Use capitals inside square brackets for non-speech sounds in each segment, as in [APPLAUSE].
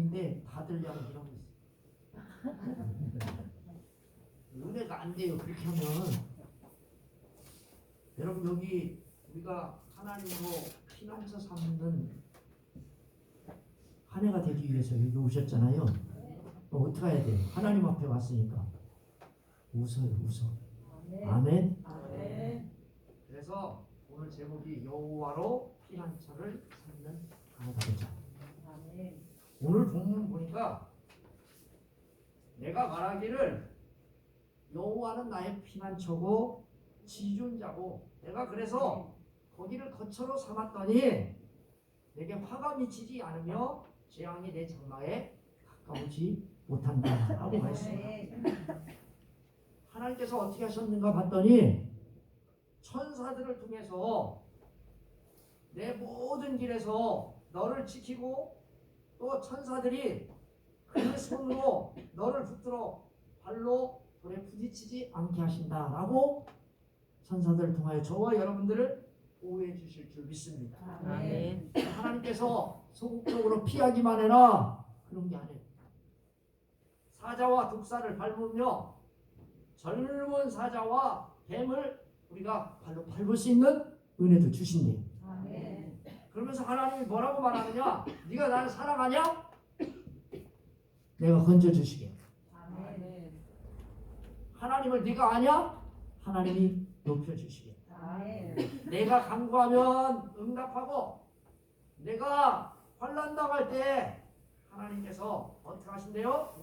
일인데 다들 양 이러고 있어. [LAUGHS] 은혜가 안 돼요. 그렇게 하면 여러분 여기 우리가 하나님으로 피난처 삼는 한 해가 되기 위해서 여기 오셨잖아요. 어, 어떻게 해야 돼요? 하나님 앞에 왔으니까 웃어요, 웃어. 아멘. 그래서 오늘 제목이 여호와로 피난처를 삼는 하나가 되자. 오늘 본문 보니까 내가 말하기를 여호와는 나의 피난처고 지존자고 내가 그래서 거기를 거처로 삼았더니 내게 화가 미치지 않으며 재앙이 내 장막에 가까우지 못한다라고 말했습니다. 하나님께서 어떻게 하셨는가 봤더니 천사들을 통해서 내 모든 길에서 너를 지키고 또 천사들이 그 손으로 너를 붙들어 발로 돌에 부딪히지 않게 하신다라고 천사들을 통하여 저와 여러분들을 보호해 주실 줄 믿습니다. 아멘. 하나님께서 소극적으로 피하기만 해라 그런 게 아니에요. 사자와 독사를 밟으며 젊은 사자와 뱀을 우리가 발로 밟을 수 있는 은혜도 주신대요. 그러면서 하나님이 뭐라고 말하느냐? 네가 나를 사랑하냐? 내가 건져 주시게. 하나님을 네가 아냐? 하나님이 높여 주시게. 내가 간구하면 응답하고 내가 환난 당할 때 하나님께서 어떻게 하신대요?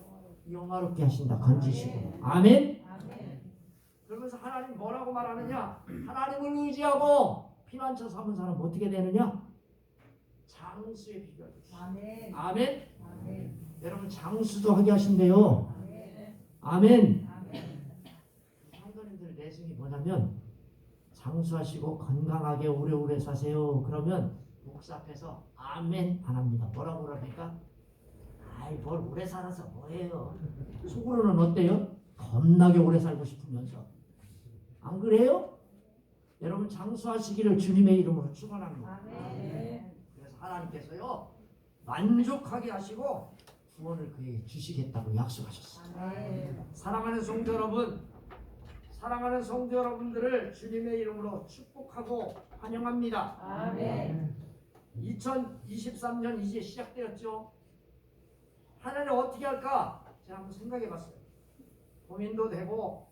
영화롭게 하신다. 건지시고. 아멘. 그러면서 하나님 뭐라고 말하느냐? 하나님을 의지하고 피난처 삼은 사람 어떻게 되느냐? 장수의 비결. 아멘. 여러분 장수도 하게 하신대요. 아멘. 성도님들의 내숭이 뭐냐면 장수하시고 건강하게 오래오래 사세요. 그러면 목사 앞에서 아멘 안 합니다. 뭐라고 그럽니까? 아이 뭘 오래 살아서 뭐해요. 속으로는 어때요? 겁나게 오래 살고 싶으면서 안 그래요? 여러분 장수하시기를 주님의 이름으로 축원합니다. 그래서 하나님께서요 만족하게 하시고 구원을 그에게 주시겠다고 약속하셨어요. 사랑하는 성도 여러분, 사랑하는 성도 여러분들을 주님의 이름으로 축복하고 환영합니다. 2023년 이제 시작되었죠. 하나님 어떻게 할까? 제가 한번 생각해 봤어요. 고민도 되고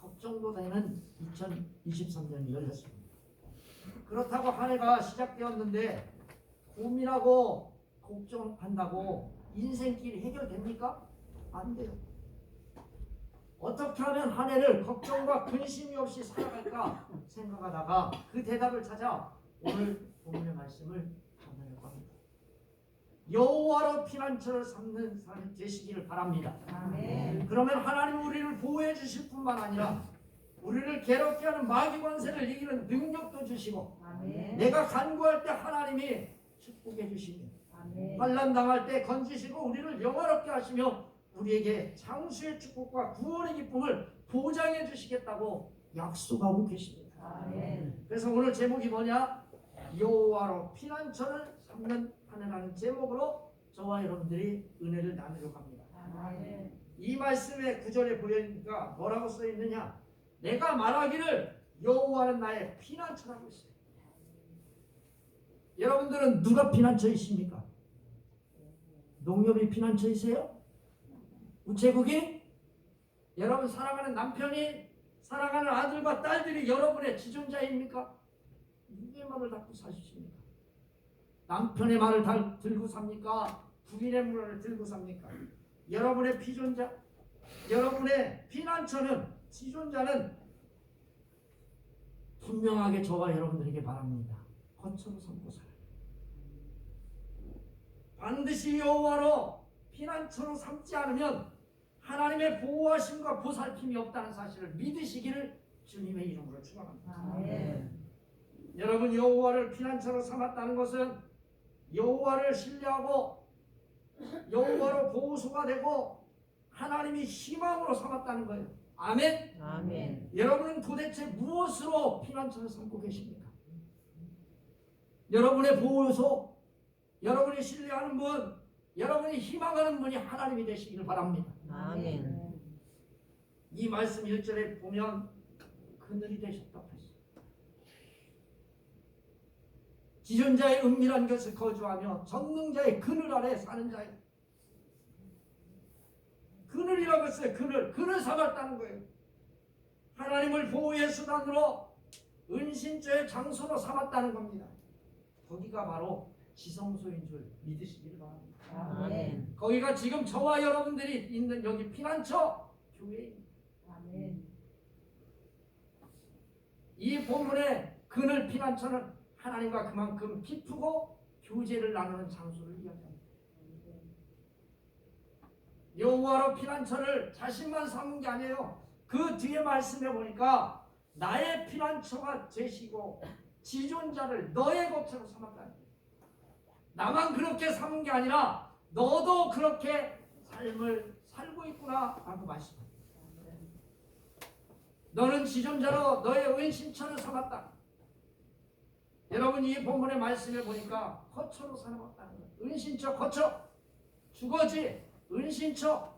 걱정도 되는 2023년이 열렸습니다. 그렇다고 한 해가 시작되었는데 고민하고 걱정한다고 인생길이 해결됩니까? 안 돼요. 어떻게 하면 한 해를 걱정과 근심이 없이 살아갈까 생각하다가 그 대답을 찾아 오늘 본문의 말씀을 전할 겁니다. 여호와로 피난처를 삼는 사람이 되시기를 바랍니다. 그러면 하나님 우리를 보호해 주실 뿐만 아니라 우리를 괴롭게 하는 마귀 권세를 이기는 능력도 주시고 내가 간구할 때 하나님이 축복해 주시며 환난 당할 때 건지시고 우리를 영화롭게 하시며 우리에게 장수의 축복과 구원의 기쁨을 보장해 주시겠다고 약속하고 계십니다. 그래서 오늘 제목이 뭐냐? 여호와로 피난처를 삼는 하나라는 제목으로 저와 여러분들이 은혜를 나누려고 합니다. 이 말씀의 구절에 보니까 뭐라고 써 있느냐? 내가 말하기를 여호와는 나의 피난처라고 있어요. 여러분들은 누가 피난처이십니까? 농협이 피난처이세요? 우체국이? 여러분 사랑하는 남편이 사랑하는 아들과 딸들이 여러분의 지존자입니까? 누구의 말을 닫고 사십니까? 남편의 말을 달, 들고 삽니까? 부인의 말을 들고 삽니까? 여러분의 피존자, 여러분의 피난처는 지존자는 분명하게 저와 여러분들에게 바랍니다. 거처로 삼고 살아요. 반드시 여호와로 피난처로 삼지 않으면 하나님의 보호하심과 보살핌이 없다는 사실을 믿으시기를 주님의 이름으로 축원합니다. 여러분 여호와를 피난처로 삼았다는 것은 여호와를 신뢰하고 여호와로 보호소가 되고 하나님이 희망으로 삼았다는 거예요. 아멘. 아멘. 여러분은 도대체 무엇으로 피난처를 삼고 계십니까? 여러분의 보호소, 여러분이 신뢰하는 분, 여러분이 희망하는 분이 하나님이 되시기를 바랍니다. 아멘. 이 말씀 1절에 보면 그늘이 되셨다고 했어요. 지존자의 은밀한 것을 거주하며 전능자의 그늘 아래 사는 자예요. 그늘이라고 했어요. 그늘. 그늘 삼았다는 거예요. 하나님을 보호의 수단으로 은신처의 장소로 삼았다는 겁니다. 거기가 바로 지성소인 줄 믿으시길 바랍니다. 아멘. 거기가 지금 저와 여러분들이 있는 여기 피난처 교회입니다. 아멘. 이 본문의 그늘 피난처는 하나님과 그만큼 기쁘고 교제를 나누는 장소를 이야기합니다. 여호와로 피난처를 자신만 삼은 게 아니에요. 그 뒤에 말씀해 보니까 나의 피난처가 되시고 지존자를 너의 것으로 삼았다. 나만 그렇게 삼은 게 아니라 너도 그렇게 삶을 살고 있구나 라고 말씀합니다. 너는 지존자로 너의 은신처를 삼았다. 여러분 이 본문의 말씀에 보니까 거처로 삼았다는 거예요. 은신처, 거처, 주거지, 은신처.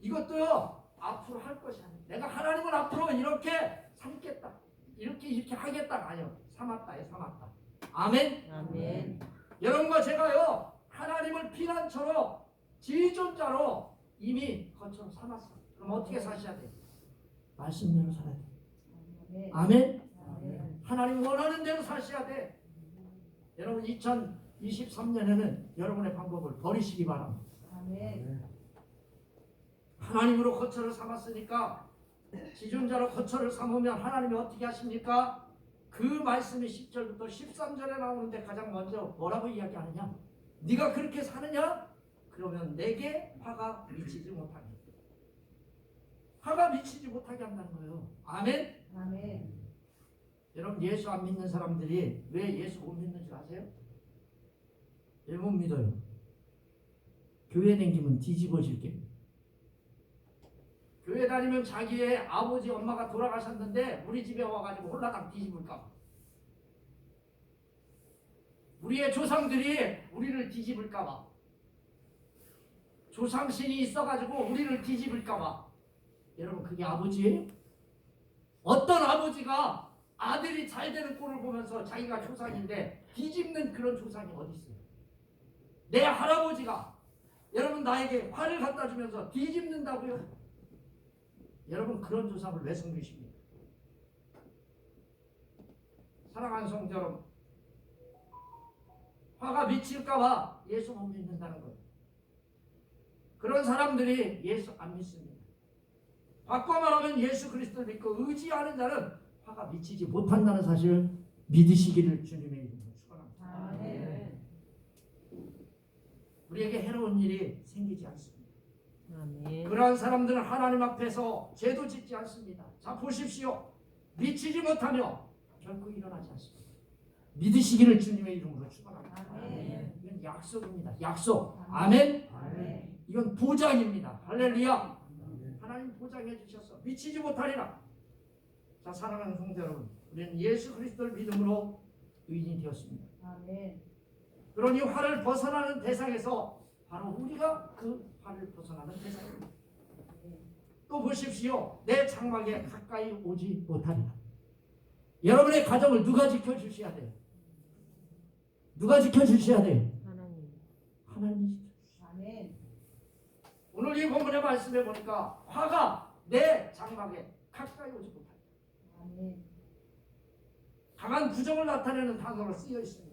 이것도요 앞으로 할 것이 아니에요. 내가 하나님을 앞으로 이렇게 삼겠다, 이렇게 이렇게 하겠다가 아니요. 삼았다에 삼았다. 아멘. 아멘. 여러분과 제가요 하나님을 피난처로 지존자로 이미 거처로 삼았어. 그럼 어떻게 사셔야 돼? 말씀대로 살아야 돼. 아멘. 아멘. 아멘. 하나님 원하는 대로 사셔야 돼. 여러분 2023년에는 여러분의 방법을 버리시기 바랍니다. 아멘. 하나님으로 거처를 삼았으니까 지존자로 거처를 삼으면 하나님이 어떻게 하십니까? 그 말씀이 10절부터 13절에 나오는데 가장 먼저 뭐라고 이야기하느냐? 네가 그렇게 사느냐? 그러면 내게 화가 미치지 못하게. 화가 미치지 못하게 한다는 거예요. 아멘. 아멘. 여러분 예수 안 믿는 사람들이 왜 예수 못 믿는 줄 아세요? 왜 못 믿어요? 교회 다니면 뒤집어질 게. 교회 다니면 자기의 아버지 엄마가 돌아가셨는데 우리 집에 와가지고 홀라당 뒤집을까 봐. 우리의 조상들이 우리를 뒤집을까 봐. 조상신이 있어가지고 우리를 뒤집을까 봐. 여러분 그게 아버지예요? 어떤 아버지가 아들이 잘 되는 꼴을 보면서 자기가 조상인데 뒤집는 그런 조상이 어디 있어요? 내 할아버지가 여러분 나에게 화를 갖다 주면서 뒤집는다고요? 여러분 그런 조상을 왜 섬기십니까? 사랑하는 성도 여러분 화가 미칠까봐 예수 못 믿는다는 거예요. 그런 사람들이 예수 안 믿습니다. 바꿔 말하면 예수 그리스도를 믿고 의지하는 자는 화가 미치지 못한다는 사실을 믿으시기를 주님의 이름으로 축원합니다. 아멘. 우리에게 해로운 일이 생기지 않습니다. 그러한 사람들은 하나님 앞에서 죄도 짓지 않습니다. 자 보십시오. 미치지 못하며 결코 일어나지 않습니다. 믿으시기를 주님의 이름으로 축원합니다. 이건 약속입니다. 약속. 아멘. 아멘. 이건 보장입니다. 할렐루야. 하나님 보장해 주셔서 미치지 못하리라. 자 사랑하는 성도 여러분, 우리는 예수 그리스도를 믿음으로 의인이 되었습니다. 아멘. 그러니 화를 벗어나는 대상에서 바로 우리가 그 화를 벗어나는 대상입니다. 또 보십시오. 내 장막에 가까이 오지 못하리라. 여러분의 가정을 누가 지켜주셔야 돼요? 누가 지켜주셔야 돼요? 하나님. 하나님이 아멘. 오늘 이 본문의 말씀에 보니까 화가 내 장막에 가까이 오지. 아멘. 강한 부정을 나타내는 단어로 쓰여 있습니다.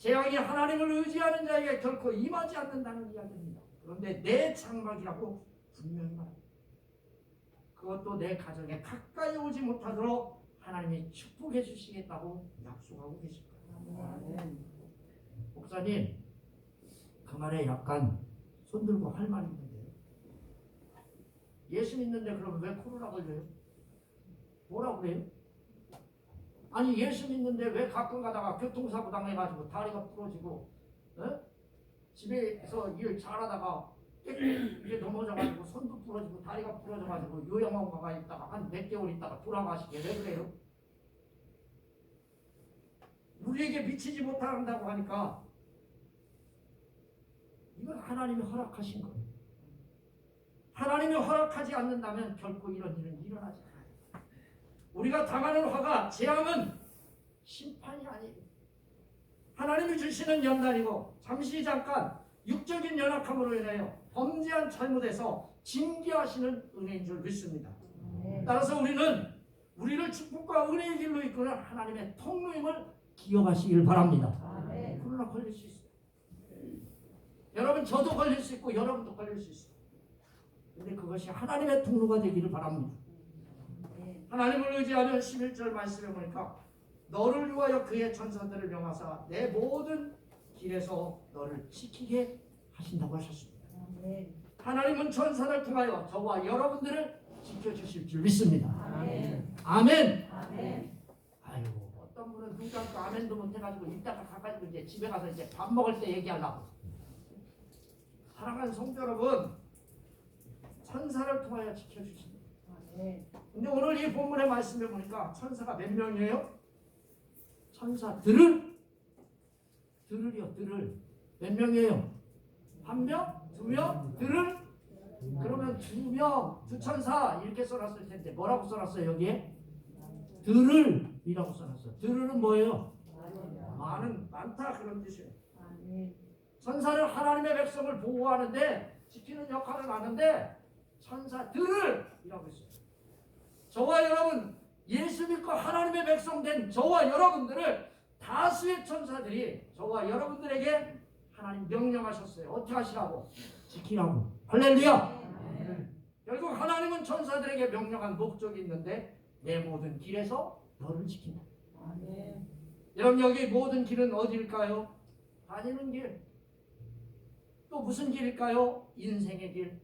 재앙이 하나님을 의지하는 자에게 결코 임하지 않는다는 이야기입니다. 그런데 내 장막이라고 분명히 말합니다. 그것도 내 가정에 가까이 오지 못하도록 하나님이 축복해 주시겠다고 약속하고 계십니다. 목사님, 그 말에 약간 손들고 할 말이 있는데요. 예수 믿는데 그럼 왜 코로나 걸려요? 뭐라고 그래요? 아니 예수 믿는데 왜 가끔 가다가 교통사고 당해가지고 다리가 부러지고 어? 집에서 일 잘하다가 이게 넘어져가지고 손도 부러지고 다리가 부러져가지고 요양원 가 있다가 한 몇 개월 있다가 돌아가시게 왜 그래요? 우리에게 미치지 못한다고 하니까 이건 하나님이 허락하신 거예요. 하나님이 허락하지 않는다면 결코 이런 일은 일어나지 않아요. 우리가 당하는 화가 재앙은 심판이 아니에요. 하나님이 주시는 연단이고 잠시 잠깐 육적인 연약함으로 인하여 범죄한 잘못에서 징계하시는 은혜인 줄 믿습니다. 아멘. 따라서 우리는 우리를 축복과 은혜의 길로 이끄는 하나님의 통로임을 기억하시길 바랍니다. 아멘. 코로나 걸릴 수 있어요. 여러분 저도 걸릴 수 있고 여러분도 걸릴 수 있어요. 근데 그것이 하나님의 통로가 되기를 바랍니다. 하나님을 의지하는 11절 말씀에 보니까 너를 위하여 그의 천사들을 명하사 내 모든 길에서 너를 지키게 하신다고 하셨습니다. 아멘. 하나님은 천사를 통하여 저와 여러분들을 지켜주실 줄 믿습니다. 아멘. 아멘. 아멘. 아이고 어떤 분은 누구한테 아멘도 못해가지고 이따가 가가지고 이제 집에 가서 이제 밥 먹을 때 얘기하려고. 사랑하는 성도 여러분, 천사를 통하여 지켜주십니다. 아멘. 근데 오늘 이 본문의 말씀에 보니까 천사가 몇 명이에요? 천사들을 들을요 들을 몇 명이에요? 한 명? 두 명? 들을? 그러면 두 명, 두 천사 이렇게 써놨을 텐데 뭐라고 써놨어요 여기에? 들을이라고 써놨어요. 들을은 뭐예요? 많은 많다 그런 뜻이에요. 천사는 하나님의 백성을 보호하는데 지키는 역할을 하는데 천사들을 이라고 했어요. 저와 여러분 예수 믿고 하나님의 백성 된 저와 여러분들을 다수의 천사들이 저와 여러분들에게 하나님 명령하셨어요. 어떻게 하시라고? 지키라고. 할렐루야. 결국 하나님은 천사들에게 명령한 목적이 있는데 내 모든 길에서 너를 지킨다. 아멘. 여러분 여기 모든 길은 어디일까요? 다니는 길. 또 무슨 길일까요? 인생의 길.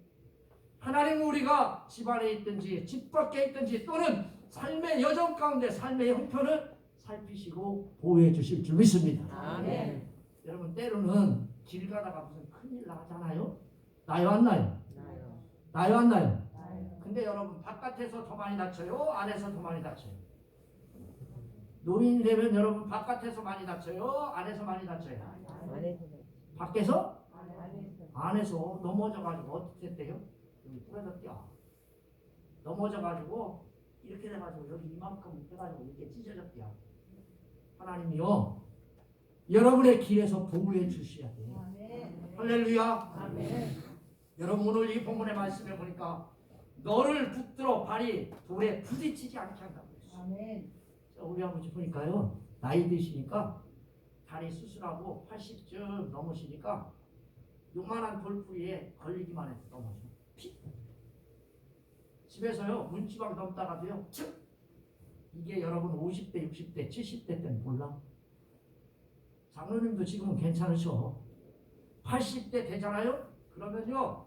하나님 우리가 집 안에 있든지 집 밖에 있든지 또는 삶의 여정 가운데 삶의 형편을 살피시고 보호해 주실 줄 믿습니다. 아멘. 여러분 때로는 길 가다가 무슨 큰일 나잖아요. 나요 안 나요? 나요. 나요 안 나요? 아멘. 근데 여러분 바깥에서 더 많이 다쳐요? 안에서 더 많이 다쳐요? 노인이 되면 여러분 바깥에서 많이 다쳐요? 안에서 많이 다쳐요? 안에서 밖에서? 아멘. 안에서 넘어져가지고 어떻게 됐대요? 여기 부러졌대요. 넘어져가지고 이렇게 돼가지고 여기 이만큼 돼가지고 이렇게 찢어졌대요. 하나님이요 여러분의 길에서 보호해 주셔야 돼요. 아멘. 할렐루야. 아멘. 여러분 오늘 이 본문의 말씀에 보니까 너를 붙들어 발이 돌에 부딪히지 않게 한다고 했어요. 아멘. 자, 우리 아버지 보니까요 나이 드시니까 다리 수술하고 80쯤 넘으시니까 요만한 돌부위에 걸리기만 해도 넘어져 피 집에서요 문지방 넘다가도요 즉 이게 여러분 50대 60대 70대 때는 몰라 장로님도 지금은 괜찮으셔 80대 되잖아요 그러면요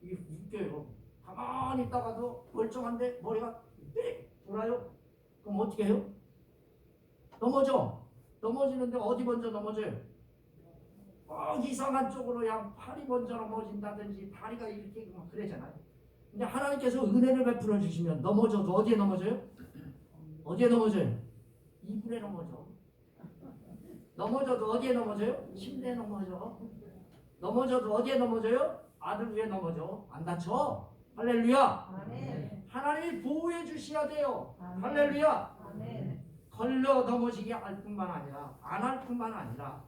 이게 웃겨요 가만히 있다가도 멀쩡한데 머리가 삐 돌아요 그럼 어떻게 해요? 넘어져. 넘어지는데 어디 먼저 넘어져요? 꼭 이상한 쪽으로 그냥 팔이 먼저 넘어진다든지 다리가 이렇게 막 그러잖아요. 근데 하나님께서 은혜를 베풀어 주시면 넘어져도 어디에 넘어져요? 어디에 넘어져요? 이불에 넘어져. 넘어져도 어디에 넘어져요? 침대에 넘어져. 넘어져도 어디에 넘어져요? 아들 위에 넘어져. 안 다쳐. 할렐루야. 아멘. 하나님이 보호해 주셔야 돼요. 아멘. 할렐루야. 아멘. 걸려 넘어지게 할 뿐만 아니라 안 할 뿐만 아니라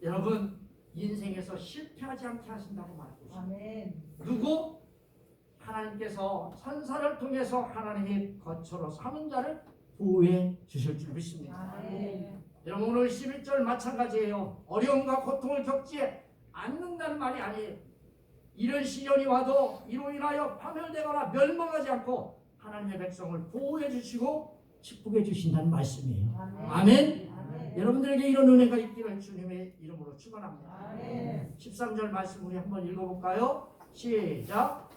여러분 인생에서 실패하지 않게 하신다고 말하고 있습니다. 아멘. 누구? 하나님께서 천사를 통해서 하나님이 거처로 삼은 자를 보호해 주실 줄 믿습니다. 아멘. 여러분 오늘 11절 마찬가지예요. 어려움과 고통을 겪지 않는다는 말이 아니에요. 이런 시련이 와도 이로 인하여 파멸되거나 멸망하지 않고 하나님의 백성을 보호해 주시고 축복해 주신다는 말씀이에요. 아멘. 아멘. 아멘. 여러분들에게 이런 은혜가 있기를 주님의 이름으로 축원합니다. 아멘. 13절 말씀 우리 한번 읽어볼까요? 시작.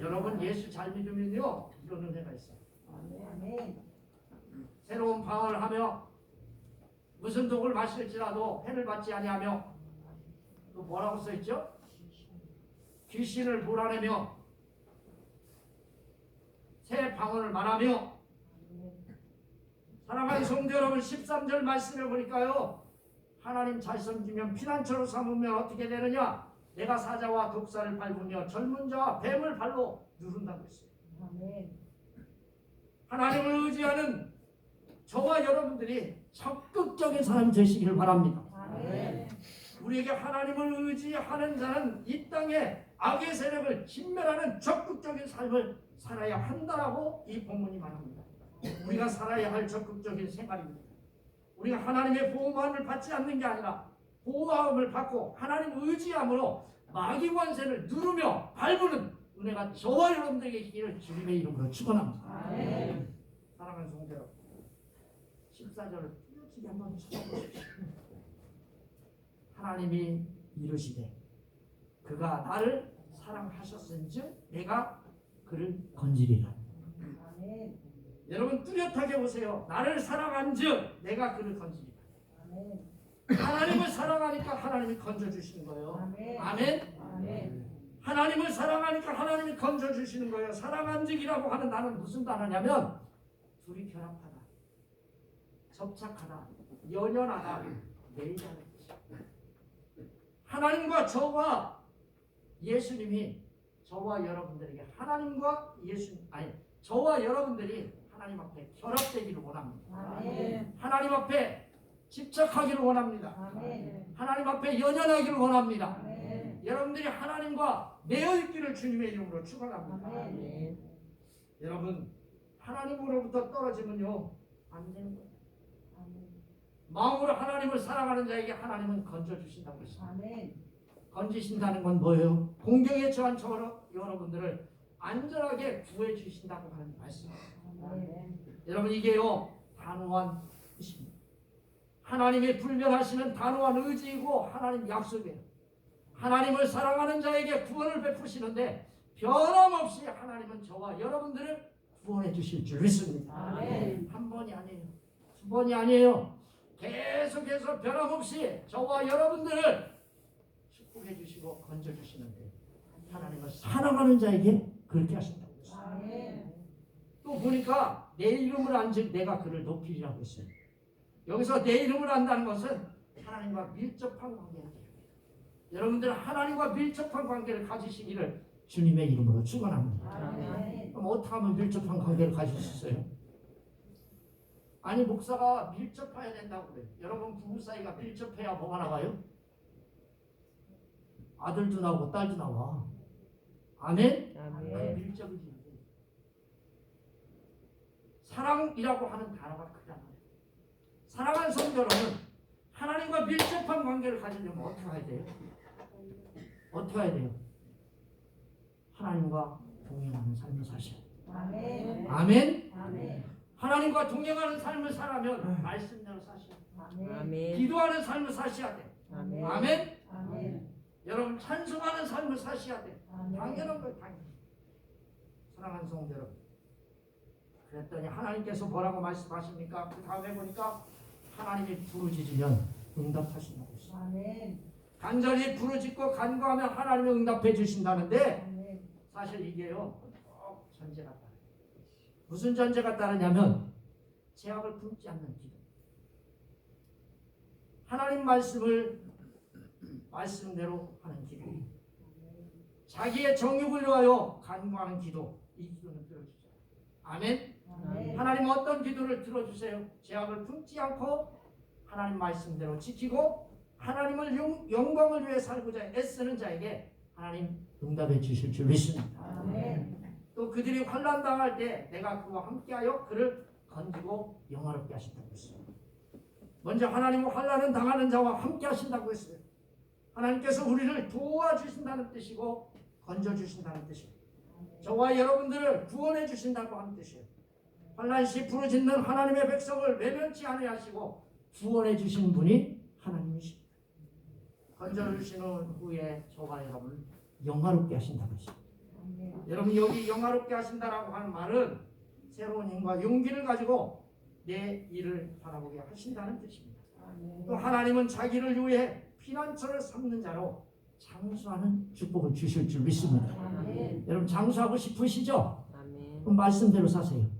여러분 예수 잘 믿으면요 이런 은혜가. 아멘. 새로운 방언을 하며 무슨 독을 마실지라도 해를 받지 아니하며 또 뭐라고 써 있죠? 귀신을 몰아내며 새 방언을 말하며 사랑하는 성도 여러분 13절 말씀을 보니까요. 하나님 잘 섬기면 피난처로 삼으면 어떻게 되느냐? 내가 사자와 독사를 밟으며 젊은 자와 뱀을 발로 누른다고 했어요. 아멘. 하나님을 의지하는 저와 여러분들이 적극적인 사람이 되시기를 바랍니다. 아멘. 우리에게 하나님을 의지하는 자는 이 땅에 악의 세력을 진멸하는 적극적인 삶을 살아야 한다라고 이 본문이 말합니다. 우리가 살아야 할 적극적인 생활입니다. 우리가 하나님의 보호함을 받지 않는 게 아니라 보호함을 받고 하나님 의지함으로 마귀 관세를 누르며 밟는 은혜가 저와 여러분들에게 있기를 주님의 이름으로 축원합니다. 사랑하는 성도 여러분 14절을 뚜렷이 한번 찾아보십시오 하나님이 이르시되 그가 나를 사랑하셨은즉 내가 그를 건지리라. 여러분 뚜렷하게 보세요 나를 사랑한 즉 내가 그를 건지리라. 하나님을 사랑하니까 하나님이 건져주시는 거예요 아멘. 아멘 아멘. 하나님을 사랑하니까 하나님이 건져주시는 거예요 사랑한 즉이라고 하는 단어는 무슨 단어냐면 둘이 결합하다 접착하다 연연하다 매일하는 하나님과 저와 예수님이 저와 여러분들에게 하나님과 예수 아니 저와 여러분들이 하나님 앞에 결합되기를 원합니다 아멘. 하나님 앞에 집착하기를 원합니다 아멘. 하나님 앞에 연연하기를 원합니다 아멘. 여러분들이 하나님과 매여 있기를 주님의 이름으로 축원합니다. 아멘. 여러분 하나님으로부터 떨어지면요 안 되는 거예요. 아멘. 마음으로 하나님을 사랑하는 자에게 하나님은 건져 주신다고 했습니다. 아멘. 건지신다는 건 뭐예요? 공경에 처한 저 여러분들을 안전하게 구해 주신다고 하는 말씀입니다. 아멘. 여러분 이게요 단호한 뜻입니다. 하나님이 불면하시는 단호한 의지이고 하나님 약속이에요. 하나님을 사랑하는 자에게 구원을 베푸시는데 변함없이 하나님은 저와 여러분들을 구원해 주실 줄 믿습니다. 아멘. 한 번이 아니에요. 두 번이 아니에요. 계속해서 변함없이 저와 여러분들을 축복해 주시고 건져 주시는데 하나님은 사랑하는 자에게 그렇게 하신다고 했어요. 아멘. 또 보니까 내 이름을 안즉 내가 그를 높이리라고 했어요. 여기서 내 이름을 안다는 것은 하나님과 밀접한 관계를. 여러분들 하나님과 밀접한 관계를 가지시기를 주님의 이름으로 축원합니다. 그럼 어떻게 하면 밀접한 관계를 가질 수 있어요? 아니 목사가 밀접해야 된다고 그래요. 여러분 부부 사이가 밀접해야 뭐가 나와요? 아들도 나오고 딸도 나와. 아멘? 그 아멘. 밀접이지. 사랑이라고 하는 단어가 크잖아요. 사랑하는 성도 여러분, 하나님과 밀접한 관계를 가지려면 어떻게 해야 돼요? 어떻게 해야 돼요? 하나님과 동행하는 삶을 사셔야 돼요. 아멘. 아멘? 아멘. 하나님과 동행하는 삶을 살아면 말씀대로 사셔야 돼요. 아멘. 아멘. 기도하는 삶을 사셔야 돼요. 아멘. 아멘? 아멘. 여러분 찬송하는 삶을 사셔야. 아멘. 당연한 거예요, 당연. 사랑하는 성도 여러분. 그랬더니 하나님께서 뭐라고 말씀하십니까? 그 다음에 보니까 하나님이 부르짖으면 응답하신다고 했어요. 아멘. 간절히 부르짖고 간구하면 하나님이 응답해 주신다는데 아멘. 사실 이게요 꼭 전제가 따라요. 무슨 전제가 따르냐면 제약을 품지 않는 기도. 하나님 말씀을 말씀대로 하는 기도. 자기의 정욕을 위하여 간구하는 기도. 이 기도는 들어주죠. 아멘. 아멘. 하나님 어떤 기도를 들어주세요. 제약을 품지 않고 하나님 말씀대로 지키고 하나님을 영, 영광을 위해 살고자 애쓰는 자에게 하나님 응답해 주실 줄 믿습니다. 아멘. 또 그들이 환난 당할 때 내가 그와 함께하여 그를 건지고 영화롭게 하신다고 했어요. 먼저 하나님은 환난은 당하는 자와 함께 하신다고 했어요. 하나님께서 우리를 도와주신다는 뜻이고 건져 주신다는 뜻이에요. 저와 여러분들을 구원해 주신다고 하는 뜻이에요. 환난 시 부르짖는 하나님의 백성을 외면치 아니하시고 구원해 주신 분이 하나님이십니다. 건져 주시는 후에 저와 여러분을 영화롭게 했어요. 아멘. 여러분 여기 영화롭게 하신다라고 하는 말은 새로운 힘과 용기를 가지고 내 일을 바라보게 하신다는 뜻입니다. 아멘. 또 하나님은 자기를 위해 피난처를 삼는 자로 장수하는 축복을 주실 줄 믿습니다. 아멘. 여러분 장수하고 싶으시죠? 아멘. 그럼 말씀대로 사세요.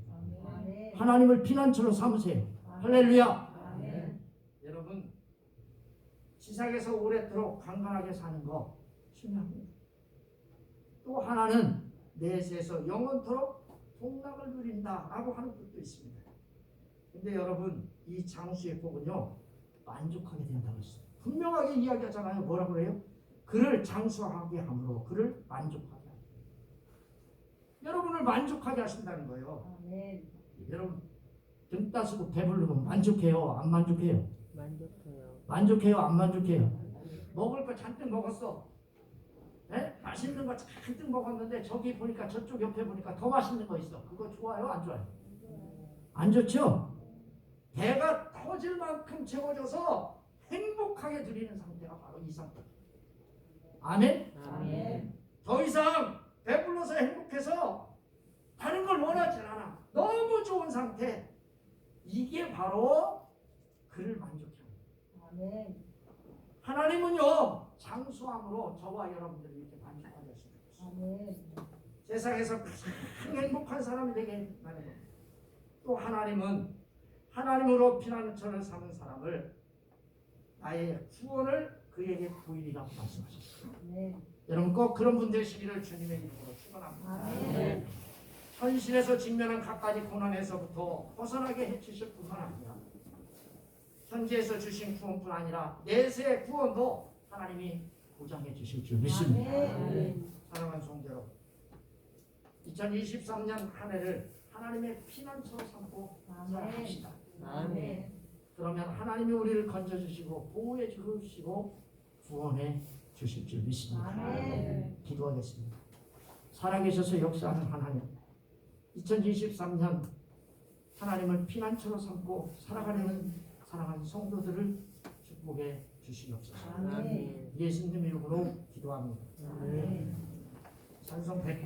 하나님을 피난처로 삼으세요. 할렐루야. 아멘. 여러분 지상에서 오랫도록 강건하게 사는 거 중요합니다. 또 하나는 내세에서 영원토록 복락을 누린다라고 하는 것도 있습니다. 근데 여러분 이 장수의 복은요 만족하게 된다고 했어요. 분명하게 이야기하잖아요. 뭐라 그래요? 그를 장수하게 함으로 그를 만족하게 합니다. 여러분을 만족하게 하신다는 거예요. 아멘. 여러분 등 따시고 배부르면 만족해요? 안 만족해요? 만족해요. 만족해요? 안 만족해요? 먹을 거 잔뜩 먹었어. 에? 맛있는 거 잔뜩 먹었는데 저기 보니까 저쪽 옆에 보니까 더 맛있는 거 있어. 그거 좋아요? 안 좋아요? 안 좋죠? 배가 터질 만큼 채워져서 행복하게 드리는 상태가 바로 이 상태. 아멘? 아멘. 더 이상 배불러서 행복해서 다른 걸 원하지 않아. 너무 좋은 상태. 이게 바로 그를 만족해. 아멘. 하나님은요 장수함으로 저와 여러분들을 이렇게 만족하게 하십니다. 아멘. 세상에서 가장 행복한 사람이 되게 하는 겁니다. 또 하나님은 하나님으로 피난처를 삼은 사람을 나의 구원을 그에게 보이리라고 말씀하셨어요. 아멘. 여러분 꼭 그런 분 되시기를 주님의 이름으로 축원합니다. 아멘. 현실에서 직면한 갖가지 고난에서부터 벗어나게 해주실 뿐만 아니라 현재에서 주신 구원뿐 아니라 내세의 구원도 하나님이 보장해 주실 줄 믿습니다. 사랑하는 성도 여러분 2023년 한 해를 하나님의 피난처로 삼고 살아갑시다. 아멘. 그러면 하나님이 우리를 건져주시고 보호해 주시고 구원해 주실 줄 믿습니다. 아멘. 기도하겠습니다. 살아계셔서 역사하는 하나님 2023년 하나님을 피난처로 삼고 살아가려는 사랑하는 성도들을 축복해 주시옵소서. 예수님 이름으로 기도합니다. 찬송 100